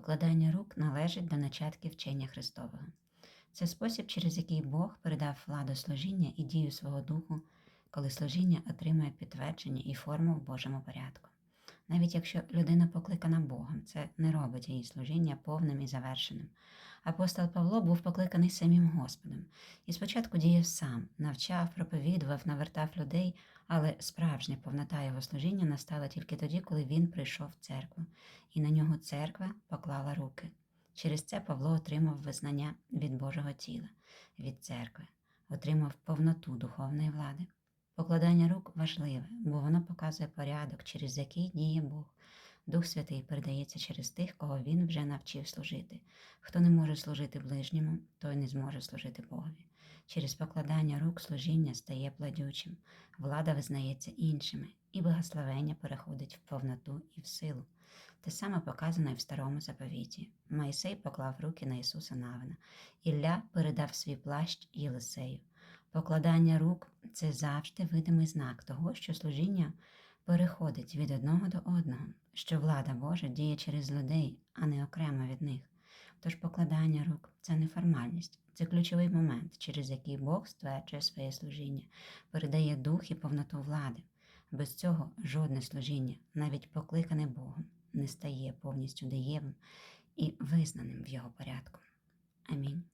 Покладання рук належить до начатків вчення Христового. Це спосіб, через який Бог передав владу служіння і дію свого духу, коли служіння отримує підтвердження і форму в Божому порядку. Навіть якщо людина покликана Богом, це не робить її служіння повним і завершеним. Апостол Павло був покликаний самим Господом і спочатку діяв сам, навчав, проповідував, навертав людей, але справжня повнота його служіння настала тільки тоді, коли він прийшов в церкву, і на нього церква поклала руки. Через це Павло отримав визнання від Божого тіла, від церкви, отримав повноту духовної влади. Покладання рук важливе, бо воно показує порядок, через який діє Бог. Дух Святий передається через тих, кого він вже навчив служити. Хто не може служити ближньому, той не зможе служити Богові. Через покладання рук служіння стає плодючим, влада визнається іншими, і благословення переходить в повноту і в силу. Те саме показано і в старому заповіті. Майсей поклав руки на Ісуса Навина, Ілля передав свій плащ Єлисею. Покладання рук це завжди видимий знак того, що служіння переходить від одного до одного, що влада Божа діє через людей, а не окремо від них. Тож покладання рук це не формальність, це ключовий момент, через який Бог стверджує своє служіння, передає дух і повноту влади. Без цього жодне служіння, навіть покликане Богом, не стає повністю дієвим і визнаним в його порядку. Амінь.